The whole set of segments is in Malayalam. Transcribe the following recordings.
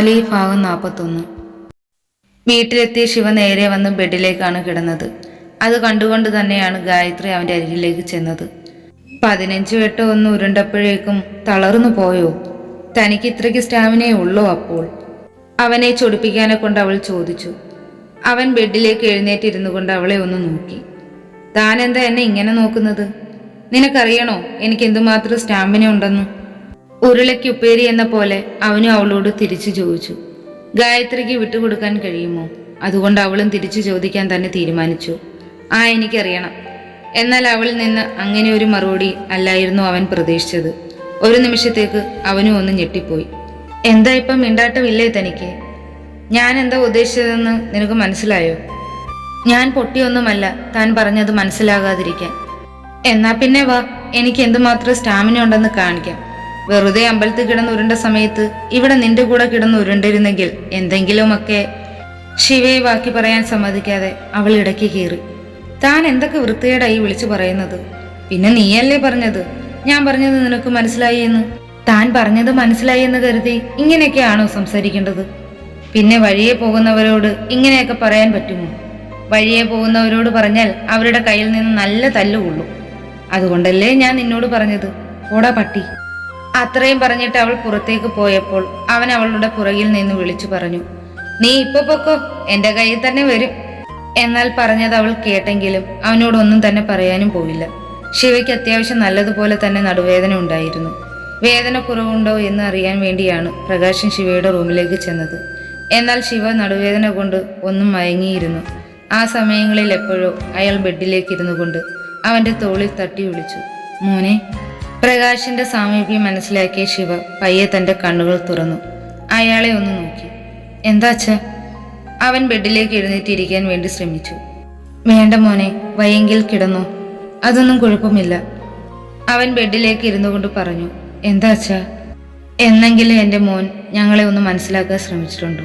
ആലി ഭാഗം നാൽപ്പത്തൊന്ന് വീട്ടിലെത്തിയ ശിവ നേരെ വന്ന് ബെഡിലേക്കാണ് കിടന്നത്. അത് കണ്ടുകൊണ്ട് തന്നെയാണ് ഗായത്രി അവന്റെ അരികിലേക്ക് ചെന്നത്. പതിനഞ്ച് വെട്ട് ഒന്ന് ഉരുണ്ടപ്പോഴേക്കും തളർന്നു പോയോ? തനിക്ക് ഇത്രയ്ക്ക് സ്റ്റാമിനേ ഉള്ളോ അപ്പോൾ? അവനെ ചൊടിപ്പിക്കാനെ കൊണ്ട് അവൾ ചോദിച്ചു. അവൻ ബെഡിലേക്ക് എഴുന്നേറ്റിരുന്നു കൊണ്ട് അവളെ ഒന്ന് നോക്കി. താൻ എന്താ എന്നെ ഇങ്ങനെ നോക്കുന്നത്? നിനക്കറിയണോ? എനിക്ക് എന്തുമാത്രം സ്റ്റാമിന ഉണ്ടെന്ന് ഉരുളയ്ക്ക് ഉപ്പേരി എന്ന പോലെ അവനും അവളോട് തിരിച്ചു ചോദിച്ചു. ഗായത്രിക്ക് വിട്ടുകൊടുക്കാൻ കഴിയുമോ? അതുകൊണ്ട് അവളും തിരിച്ചു ചോദിക്കാൻ തന്നെ തീരുമാനിച്ചു. ആ എനിക്കറിയണം. എന്നാൽ അവളിൽ നിന്ന് അങ്ങനെ ഒരു മറുപടി അല്ലായിരുന്നു അവൻ പ്രതീക്ഷിച്ചത്. ഒരു നിമിഷത്തേക്ക് അവനും ഒന്ന് ഞെട്ടിപ്പോയി. എന്താ ഇപ്പം മിണ്ടാട്ടമില്ലേ തനിക്ക്? ഞാൻ എന്താ ഉദ്ദേശിച്ചതെന്ന് നിനക്ക് മനസ്സിലായോ? ഞാൻ പൊട്ടിയൊന്നുമല്ല താൻ പറഞ്ഞത് മനസ്സിലാകാതിരിക്കാൻ. എന്നാ പിന്നെ വാ എനിക്ക് എന്തുമാത്രം സ്റ്റാമിന ഉണ്ടെന്ന് കാണിക്കാം. വെറുതെ അമ്പലത്തിൽ കിടന്ന് ഉരുണ്ട സമയത്ത് ഇവിടെ നിന്റെ കൂടെ കിടന്ന് ഉരുണ്ടിരുന്നെങ്കിൽ എന്തെങ്കിലുമൊക്കെ ശിവയെ ബാക്കി പറയാൻ സമ്മതിക്കാതെ അവൾ ഇടയ്ക്ക് കീറി. താൻ എന്തൊക്കെ വൃത്തികേടായി വിളിച്ചു പറയുന്നത്? പിന്നെ നീയല്ലേ പറഞ്ഞത്? ഞാൻ പറഞ്ഞത് നിനക്ക് മനസ്സിലായി എന്ന്? താൻ പറഞ്ഞത് മനസ്സിലായി എന്ന് കരുതി ഇങ്ങനെയൊക്കെയാണോ സംസാരിക്കേണ്ടത്? പിന്നെ വഴിയെ പോകുന്നവരോട് ഇങ്ങനെയൊക്കെ പറയാൻ പറ്റുമോ? വഴിയെ പോകുന്നവരോട് പറഞ്ഞാൽ അവരുടെ കയ്യിൽ നിന്ന് നല്ല തല്ലുകൊള്ളും. അതുകൊണ്ടല്ലേ ഞാൻ നിന്നോട് പറഞ്ഞത്? ഓടാ പട്ടി. അത്രയും പറഞ്ഞിട്ട് അവൾ പുറത്തേക്ക് പോയപ്പോൾ അവൻ അവളുടെ പുറകിൽ നിന്ന് വിളിച്ചു പറഞ്ഞു നീ ഇപ്പൊ പൊക്കോ? എന്റെ കയ്യിൽ തന്നെ വരും. എന്നാൽ പറഞ്ഞത് അവൾ കേട്ടെങ്കിലും അവനോടൊന്നും തന്നെ പറയാനും പോയില്ല. ശിവയ്ക്ക് അത്യാവശ്യം നല്ലതുപോലെ തന്നെ നടുവേദന ഉണ്ടായിരുന്നു. വേദന കുറവുണ്ടോ എന്ന് അറിയാൻ വേണ്ടിയാണ് പ്രകാശൻ ശിവയുടെ റൂമിലേക്ക് ചെന്നത്. എന്നാൽ ശിവ നടുവേദന കൊണ്ട് ഒന്നും മയങ്ങിയിരുന്നു. ആ സമയങ്ങളിൽ എപ്പോഴോ അയാൾ ബെഡിലേക്ക് ഇരുന്നു കൊണ്ട് അവന്റെ തോളിൽ തട്ടി വിളിച്ചു മോനെ പ്രകാശിന്റെ സാമീപ്യം മനസ്സിലാക്കിയ ശിവ പയ്യെ തന്റെ കണ്ണുകൾ തുറന്നു. അയാളെ ഒന്ന് നോക്കി. എന്താ അച്ഛാ? അവൻ ബെഡിലേക്ക് എഴുന്നേറ്റിരിക്കാൻ വേണ്ടി ശ്രമിച്ചു. വേണ്ട മോനെ വയ്യെങ്കിൽ കിടന്നോ. അതൊന്നും കുഴപ്പമില്ല. അവൻ ബെഡിലേക്ക് ഇരുന്നു കൊണ്ട് പറഞ്ഞു എന്താ അച്ഛാ? എന്നെങ്കിലും എന്റെ മോൻ ഞങ്ങളെ ഒന്ന് മനസ്സിലാക്കാൻ ശ്രമിച്ചിട്ടുണ്ടോ?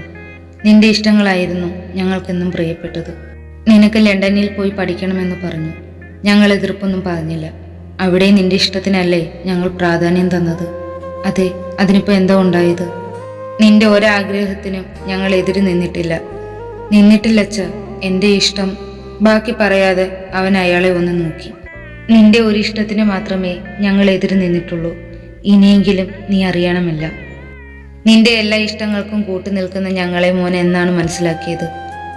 നിന്റെ ഇഷ്ടങ്ങളായിരുന്നു ഞങ്ങൾക്കെന്നും പ്രിയപ്പെട്ടത്. നിനക്ക് ലണ്ടനിൽ പോയി പഠിക്കണമെന്ന് പറഞ്ഞു. ഞങ്ങൾ എതിർപ്പൊന്നും പറഞ്ഞില്ല. അവിടെ നിന്റെ ഇഷ്ടത്തിനല്ലേ ഞങ്ങൾ പ്രാധാന്യം തന്നത്? അതെ അതിനിപ്പോൾ എന്താ ഉണ്ടായത്? നിന്റെ ഒരാഗ്രഹത്തിനും ഞങ്ങൾ എതിര് നിന്നിട്ടില്ല. നിന്നിട്ടില്ലച്ച എന്റെ ഇഷ്ടം. ബാക്കി പറയാതെ അവൻ അയാളെ ഒന്ന് നോക്കി. നിന്റെ ഒരു ഇഷ്ടത്തിന് മാത്രമേ ഞങ്ങൾ എതിര് നിന്നിട്ടുള്ളൂ. ഇനിയെങ്കിലും നീ അറിയണമല്ല. നിന്റെ എല്ലാ ഇഷ്ടങ്ങൾക്കും കൂട്ടു നിൽക്കുന്ന ഞങ്ങളെ മോൻ എന്നാണ് മനസ്സിലാക്കിയത്.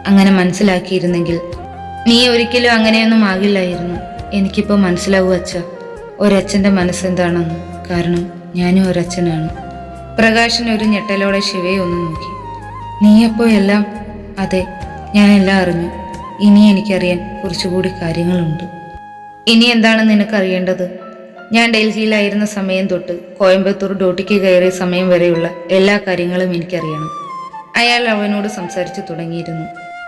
അങ്ങനെ മനസ്സിലാക്കിയിരുന്നെങ്കിൽ നീ ഒരിക്കലും അങ്ങനെയൊന്നും ആകില്ലായിരുന്നു. എനിക്കിപ്പോൾ മനസ്സിലാവൂ അച്ഛ ഒരച്ഛന്റെ മനസ്സെന്താണെന്ന്. കാരണം ഞാനും ഒരച്ഛനാണ്. പ്രകാശൻ ഒരു ഞെട്ടലോടെ ശിവയെ ഒന്ന് നോക്കി. നീയപ്പോ എല്ലാം അതെ ഞാൻ എല്ലാം അറിഞ്ഞു. ഇനി എനിക്കറിയാൻ കുറച്ചുകൂടി കാര്യങ്ങളുണ്ട്. ഇനി എന്താണ് നിനക്കറിയേണ്ടത്? ഞാൻ ഡൽഹിയിലായിരുന്ന സമയം തൊട്ട് കോയമ്പത്തൂർ ഡ്യൂട്ടിക്ക് കയറിയ സമയം വരെയുള്ള എല്ലാ കാര്യങ്ങളും എനിക്കറിയണം. അയാൾ അവനോട് സംസാരിച്ചു തുടങ്ങിയിരുന്നു.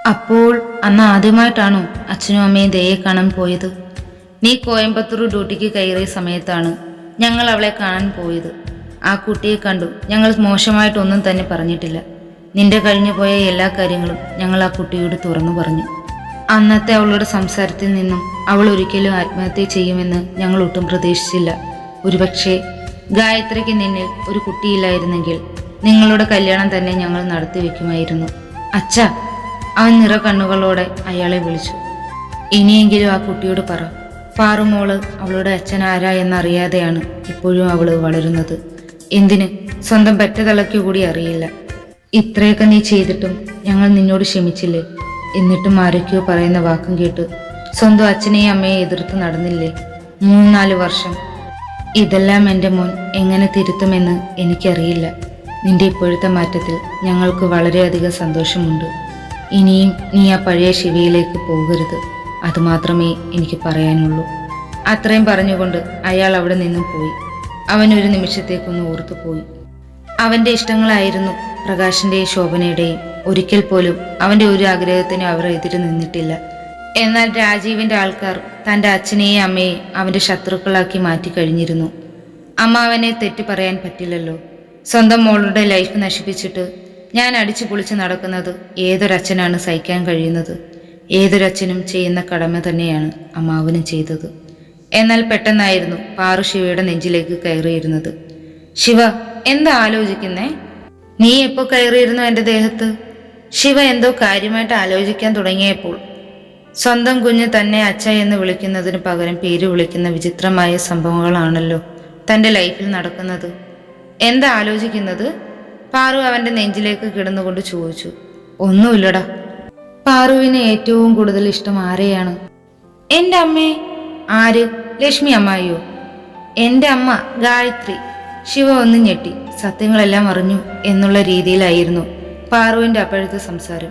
അപ്പോൾ അന്ന് ആദ്യമായിട്ടാണോ അച്ഛനും അമ്മയും ദയെ കാണാൻ പോയത്? നീ കോയമ്പത്തൂർ ഡ്യൂട്ടിക്ക് കയറിയ സമയത്താണ് ഞങ്ങൾ അവളെ കാണാൻ പോയത്. ആ കുട്ടിയെ കണ്ടു. ഞങ്ങൾ മോശമായിട്ടൊന്നും തന്നെ പറഞ്ഞിട്ടില്ല. നിന്റെ കഴിഞ്ഞു പോയ എല്ലാ കാര്യങ്ങളും ഞങ്ങൾ ആ കുട്ടിയോട് തുറന്നു പറഞ്ഞു. അന്നത്തെ അവളുടെ സംസാരത്തിൽ നിന്നും അവൾ ഒരിക്കലും ആത്മഹത്യ ചെയ്യുമെന്ന് ഞങ്ങൾ ഒട്ടും പ്രതീക്ഷിച്ചില്ല. ഒരുപക്ഷെ ഗായത്രിക്ക് നിന്നിൽ ഒരു കുട്ടിയില്ലായിരുന്നെങ്കിൽ നിങ്ങളുടെ കല്യാണം തന്നെ ഞങ്ങൾ നടത്തി വെക്കുമായിരുന്നു. അച്ഛ അവൻ നിറ കണ്ണുകളോടെ അയാളെ വിളിച്ചു. ഇനിയെങ്കിലും ആ കുട്ടിയോട് പറ. പാറുമോൾ അവളുടെ അച്ഛൻ ആരാ എന്നറിയാതെയാണ് ഇപ്പോഴും അവൾ വളരുന്നത്. എന്തിന്? സ്വന്തം പെറ്റതളയ്ക്കു കൂടി അറിയില്ല. ഇത്രയൊക്കെ നീ ചെയ്തിട്ടും ഞങ്ങൾ നിന്നോട് ക്ഷമിച്ചില്ലേ? എന്നിട്ടും ആരൊക്കെയോ പറയുന്ന വാക്കും കേട്ട് സ്വന്തം അച്ഛനെയും അമ്മയെ എതിർത്ത് നടന്നില്ലേ? മൂന്നാൽ വർഷം. ഇതെല്ലാം എന്റെ മോൻ എങ്ങനെ തിരുത്തുമെന്ന് എനിക്കറിയില്ല. നിന്റെ ഇപ്പോഴത്തെ മാറ്റത്തിൽ ഞങ്ങൾക്ക് വളരെയധികം സന്തോഷമുണ്ട്. ഇനിയും നീ ആ പഴയ ശിവയിലേക്ക് പോകരുത്. അതുമാത്രമേ എനിക്ക് പറയാനുള്ളൂ. അത്രയും പറഞ്ഞുകൊണ്ട് അയാൾ അവിടെ നിന്നും പോയി. അവൻ ഒരു നിമിഷത്തേക്കൊന്ന് ഓർത്തുപോയി അവന്റെ ഇഷ്ടങ്ങളായിരുന്നു പ്രകാശിന്റെയും ശോഭനയുടെയും. ഒരിക്കൽ പോലും അവന്റെ ഒരു ആഗ്രഹത്തിനും അവർ എതിര് നിന്നിട്ടില്ല. എന്നാൽ രാജീവിന്റെ ആൾക്കാർ തന്റെ അച്ഛനെയും അമ്മയെയും അവന്റെ ശത്രുക്കളാക്കി മാറ്റി കഴിഞ്ഞിരുന്നു. അമ്മ അവനെ തെറ്റി പറയാൻ പറ്റില്ലല്ലോ. സ്വന്തം മോളുടെ ലൈഫ് നശിപ്പിച്ചിട്ട് ഞാൻ അടിച്ചു പൊളിച്ച് നടക്കുന്നത് ഏതൊരച്ഛനാണ് സഹിക്കാൻ കഴിയുന്നത്? ഏതൊരച്ഛനും ചെയ്യുന്ന കടമ തന്നെയാണ് അമ്മാവനും ചെയ്തത്. എന്നാൽ പെട്ടെന്നായിരുന്നു പാറു ശിവയുടെ നെഞ്ചിലേക്ക് കയറിയിരുന്നത്. ശിവ എന്താ ആലോചിക്കുന്നേ? നീ എപ്പോ കയറിയിരുന്നു എന്റെ ദേഹത്ത്? ശിവ എന്തോ കാര്യമായിട്ട് ആലോചിക്കാൻ തുടങ്ങിയപ്പോൾ സ്വന്തം കുഞ്ഞ് തന്നെ അച്ഛ എന്ന് വിളിക്കുന്നതിന് പകരം പേര് വിളിക്കുന്ന വിചിത്രമായ സംഭവങ്ങളാണല്ലോ തന്റെ ലൈഫിൽ നടക്കുന്നത്. എന്താ ആലോചിക്കുന്നത്? പാറു അവന്റെ നെഞ്ചിലേക്ക് കിടന്നുകൊണ്ട് ചോദിച്ചു. ഒന്നുമില്ലടാ. പാറുവിന് ഏറ്റവും കൂടുതൽ ഇഷ്ടം ആരെയാണ്? എന്റെ അമ്മേ. ആര്? ലക്ഷ്മി അമ്മായിയോ? എന്റെ അമ്മ ഗായത്രി. ശിവ ഒന്ന് ഞെട്ടി. സത്യങ്ങളെല്ലാം അറിഞ്ഞു എന്നുള്ള രീതിയിലായിരുന്നു പാറുവിന്റെ അപ്പോഴത്തെ സംസാരം.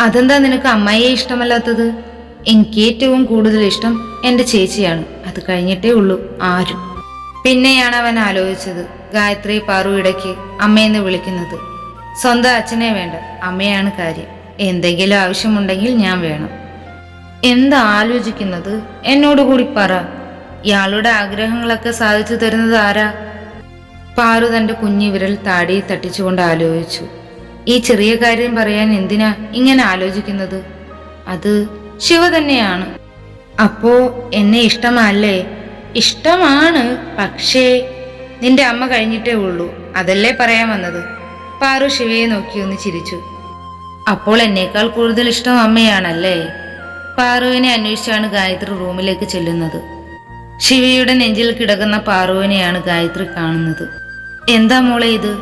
അതെന്താ നിനക്ക് അമ്മയെ ഇഷ്ടമല്ലാത്തത്? എനിക്ക് ഏറ്റവും കൂടുതൽ ഇഷ്ടം എന്റെ ചേച്ചിയാണ്. അത് കഴിഞ്ഞിട്ടേ ഉള്ളൂ ആരും. പിന്നെയാണ് അവൻ ആലോചിച്ചത് ഗായത്രി പാറു ഇടയ്ക്ക് അമ്മയെന്ന് വിളിക്കുന്നത്. സ്വന്തം അച്ഛനെ വേണ്ട. അമ്മയാണ് കാര്യം. എന്തെങ്കിലും ആവശ്യമുണ്ടെങ്കിൽ ഞാൻ വേണം. എന്താ ആലോചിക്കുന്നത്? എന്നോട് കൂടി പറ. ഇയാളുടെ ആഗ്രഹങ്ങളൊക്കെ സാധിച്ചു തരുന്നത് ആരാ? പാറു തന്റെ കുഞ്ഞു വിരൽ താടി തട്ടിച്ചുകൊണ്ട് ആലോചിച്ചു. ഈ ചെറിയ കാര്യം പറയാൻ എന്തിനാ ഇങ്ങനെ ആലോചിക്കുന്നത്? അത് ശിവ തന്നെയാണ്. അപ്പോ എന്നെ ഇഷ്ടമല്ലേ? ഇഷ്ടമാണ് പക്ഷേ നിന്റെ അമ്മ കഴിഞ്ഞിട്ടേ ഉള്ളൂ. അതല്ലേ പറയാൻ വന്നത്? പാറു ശിവയെ നോക്കി ഒന്ന് ചിരിച്ചു. അപ്പോൾ എന്നേക്കാൾ കൂടുതൽ ഇഷ്ടം അമ്മയാണല്ലേ? പാറുവിനെ അന്വേഷിച്ചാണ് ഗായത്രി റൂമിലേക്ക് ചെല്ലുന്നത്. ശിവയുടെ നെഞ്ചിൽ കിടക്കുന്ന പാറുവിനെയാണ് ഗായത്രി കാണുന്നത്. എന്താ മോളെ ഇത്?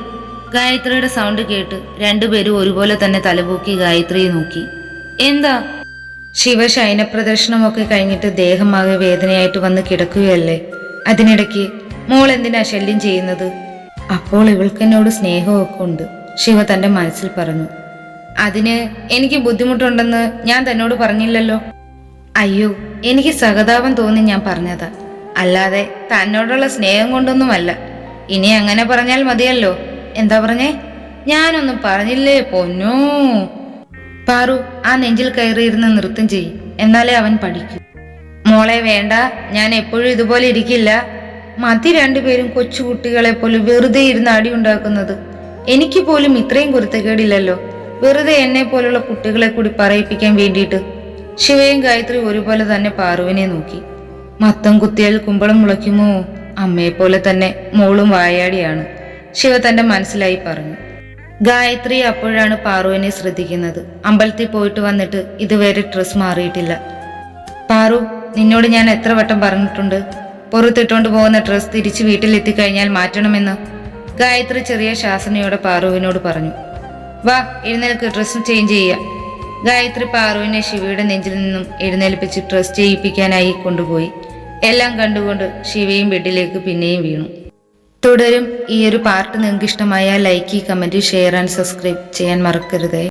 ഗായത്രിയുടെ സൗണ്ട് കേട്ട് രണ്ടുപേരും ഒരുപോലെ തന്നെ തലപൂക്കി ഗായത്രിയെ നോക്കി. എന്താ? ശിവ ശയന പ്രദർശനമൊക്കെ കഴിഞ്ഞിട്ട് ദേഹമാകെ വേദനയായിട്ട് വന്ന് കിടക്കുകയല്ലേ? അതിനിടയ്ക്ക് മോൾ എന്തിനാ ശല്യം ചെയ്യുന്നത്? അപ്പോൾ ഇവൾക്കെന്നോട് സ്നേഹമൊക്കെ ഉണ്ട് ശിവ തന്റെ മനസ്സിൽ പറഞ്ഞു. അതിന് എനിക്ക് ബുദ്ധിമുട്ടുണ്ടെന്ന് ഞാൻ തന്നോട് പറഞ്ഞില്ലല്ലോ? അയ്യോ എനിക്ക് സഹതാപം തോന്നി ഞാൻ പറഞ്ഞതാ. അല്ലാതെ തന്നോടുള്ള സ്നേഹം കൊണ്ടൊന്നുമല്ല. ഇനി അങ്ങനെ പറഞ്ഞാൽ മതിയല്ലോ. എന്താ പറഞ്ഞേ? ഞാനൊന്നും പറഞ്ഞില്ലേ പൊന്നോ? പാറു ആ നെഞ്ചിൽ കയറിയിരുന്ന് നൃത്തം ചെയ്യും. എന്നാലേ അവൻ പഠിക്കൂ. മോളെ വേണ്ട ഞാൻ എപ്പോഴും ഇതുപോലെ ഇരിക്കില്ല. മതി രണ്ടുപേരും കൊച്ചുകുട്ടികളെ പോലെ വെറുതെ ഇരുന്ന് അടി ഉണ്ടാക്കുന്നത്. എനിക്ക് പോലും ഇത്രയും കുരുത്തക്കേടില്ലല്ലോ വെറുതെ എന്നെ പോലുള്ള കുട്ടികളെ കൂടി പറയിപ്പിക്കാൻ വേണ്ടിയിട്ട്. ശിവയും ഗായത്രി ഒരുപോലെ തന്നെ പാറുവിനെ നോക്കി. മത്തം കുത്തിയാൽ കുമ്പളം മുളയ്ക്കുമോ? അമ്മയെ പോലെ തന്നെ മോളും വായാടിയാണ്. ശിവ തന്റെ മനസ്സിലായി പറഞ്ഞു. ഗായത്രി അപ്പോഴാണ് പാറുവിനെ ശ്രദ്ധിക്കുന്നത്. അമ്പലത്തിൽ പോയിട്ട് വന്നിട്ട് ഇതുവരെ ഡ്രസ് മാറിയിട്ടില്ല. പാറു നിന്നോട് ഞാൻ എത്ര വട്ടം പറഞ്ഞിട്ടുണ്ട്? പുറത്തിട്ടുകൊണ്ട് പോകുന്ന ഡ്രസ് തിരിച്ച് വീട്ടിലെത്തിക്കഴിഞ്ഞാൽ മാറ്റണമെന്ന് ഗായത്രി ചെറിയ ശാസനയോടെ പാറുവിനോട് പറഞ്ഞു. വാ എഴുന്നേൽക്ക് ഡ്രസ്സും ചേഞ്ച് ചെയ്യാം. ഗായത്രി പാറുവിനെ ശിവയുടെ നെഞ്ചിൽ നിന്നും എഴുന്നേൽപ്പിച്ച് ഡ്രസ് ചെയ്യിപ്പിക്കാനായി കൊണ്ടുപോയി. എല്ലാം കണ്ടുകൊണ്ട് ശിവയും ബെഡിലേക്ക് പിന്നെയും വീണു. തുടരും ഈ ഒരു പാർട്ട് നിങ്ങൾക്ക് ഇഷ്ടമായ like comment share and subscribe ചെയ്യാൻ മറക്കരുതേ.